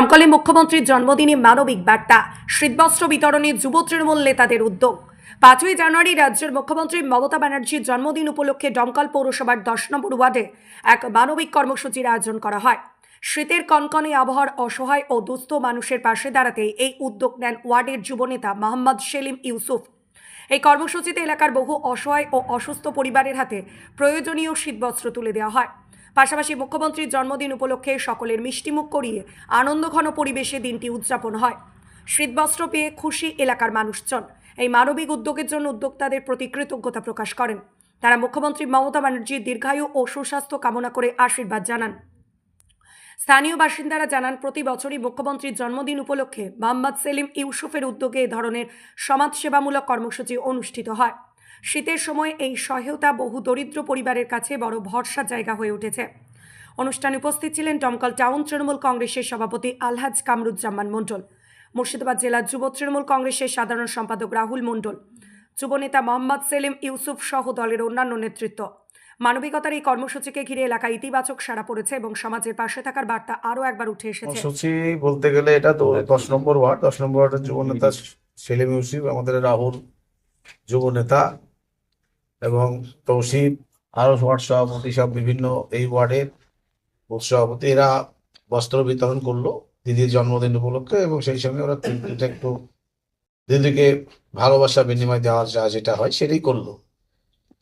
দমকলে মুখ্যমন্ত্রীর জন্মদিনে মানবিক বার্তা, শীতবস্ত্র বিতরণে যুব তৃণমূল নেতাদের উদ্যোগ। পাঁচই জানুয়ারি রাজ্যের মুখ্যমন্ত্রী মমতা ব্যানার্জির জন্মদিন উপলক্ষে দমকল পৌরসভার দশ নম্বর ওয়ার্ডে এক মানবিক কর্মসূচির আয়োজন করা হয়। শীতের কনকনে আবহাওয়ার অসহায় ও দুস্থ মানুষের পাশে দাঁড়াতে এই উদ্যোগ নেন ওয়ার্ডের যুবনেতা মোহাম্মদ সেলিম ইউসুফ। এই কর্মসূচিতে এলাকার বহু অসহায় ও অসুস্থ পরিবারের হাতে প্রয়োজনীয় শীতবস্ত্র তুলে দেওয়া হয়। পাশাপাশি মুখ্যমন্ত্রীর জন্মদিন উপলক্ষে সকলের মিষ্টিমুখ করিয়ে আনন্দঘন পরিবেশে দিনটি উদযাপন হয়। শীতবস্ত্র পেয়ে খুশি এলাকার মানুষজন। এই মানবিক উদ্যোগের জন্য উদ্যোক্তাদের প্রতি কৃতজ্ঞতা প্রকাশ করেন। তারা মুখ্যমন্ত্রী মমতা ব্যানার্জির দীর্ঘায়ু ও সুস্বাস্থ্য কামনা করে আশীর্বাদ জানান। স্থানীয় বাসিন্দারা জানান, প্রতি বছরই মুখ্যমন্ত্রীর জন্মদিন উপলক্ষে মোহাম্মদ সেলিম ইউসুফের উদ্যোগে এ ধরনের সমাজসেবামূলক কর্মসূচি অনুষ্ঠিত হয়। শীতের সময় এই সহায়তা বহু দরিদ্র পরিবারের কাছে বড় ভরসার জায়গা হয়ে উঠেছে। অনুষ্ঠানে উপস্থিত ছিলেন দমকল টাউন তৃণমূল কংগ্রেসের সভাপতি আলহাজ কামরুজ্জামান মণ্ডল, মুর্শিদাবাদ জেলা যুব তৃণমূল কংগ্রেসের সাধারণ সম্পাদক রাহুল মণ্ডল যুবনেতা মোহাম্মদ সেলিম ইউসুফ সহ দলের অন্যান্য নেতৃত্ব। মানবিকতার এই কর্মসূচিকে ঘিরে এলাকায় ইতিবাচক সাড়া পড়েছে এবং সমাজের পাশে থাকার বার্তা আরও একবার উঠে এসেছে। কর্মসূচি বলতে গেলে এটা তো দশ নম্বর ওয়ার্ড, দশ নম্বর ওয়ার্ডের যুব নেতা সেলিম ইউসুফ, আমাদের রাহুল যুব নেতা এবং তৌসিফ আরও ওয়ার্ড সভাপতি সব বিভিন্ন এই ওয়ার্ডের সভাপতি, এরা বস্ত্র বিতরণ করল দিদির জন্মদিন উপলক্ষে এবং সেই সঙ্গে ওরা এটা একটু দিদিকে ভালোবাসা, বিনিময় দেওয়ার যা যেটা হয় সেটাই করল।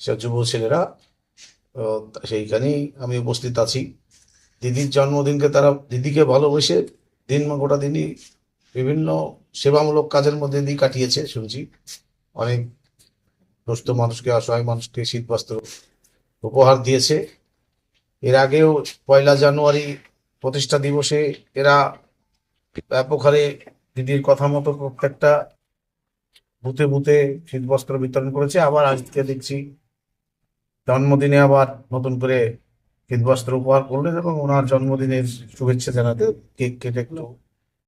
সব যুব ছেলেরা সেইখানেই আমি উপস্থিত আছি। দিদির জন্মদিনকে তারা দিদিকে ভালোবেসে দিন গোটা দিনই বিভিন্ন সেবামূলক কাজের মধ্যে দিয়ে কাটিয়েছে, শুনছি। অনেক দুস্থ মানুষকে, অসহায় মানুষকে শীত বস্ত্র উপহার দিয়েছে। এর আগেও পয়লা জানুয়ারি প্রতিষ্ঠা দিবসে এরা ব্যাপক হারে দিদির কথা মতো প্রত্যেকটা বুথে বুথে শীত বস্ত্র বিতরণ করেছে। আবার আজকে দেখছি জন্মদিনে আবার নতুন করে শীতবস্ত্র উপহার করলেন এবং ওনার জন্মদিনের শুভেচ্ছা জানাতে কেক কেটে একটু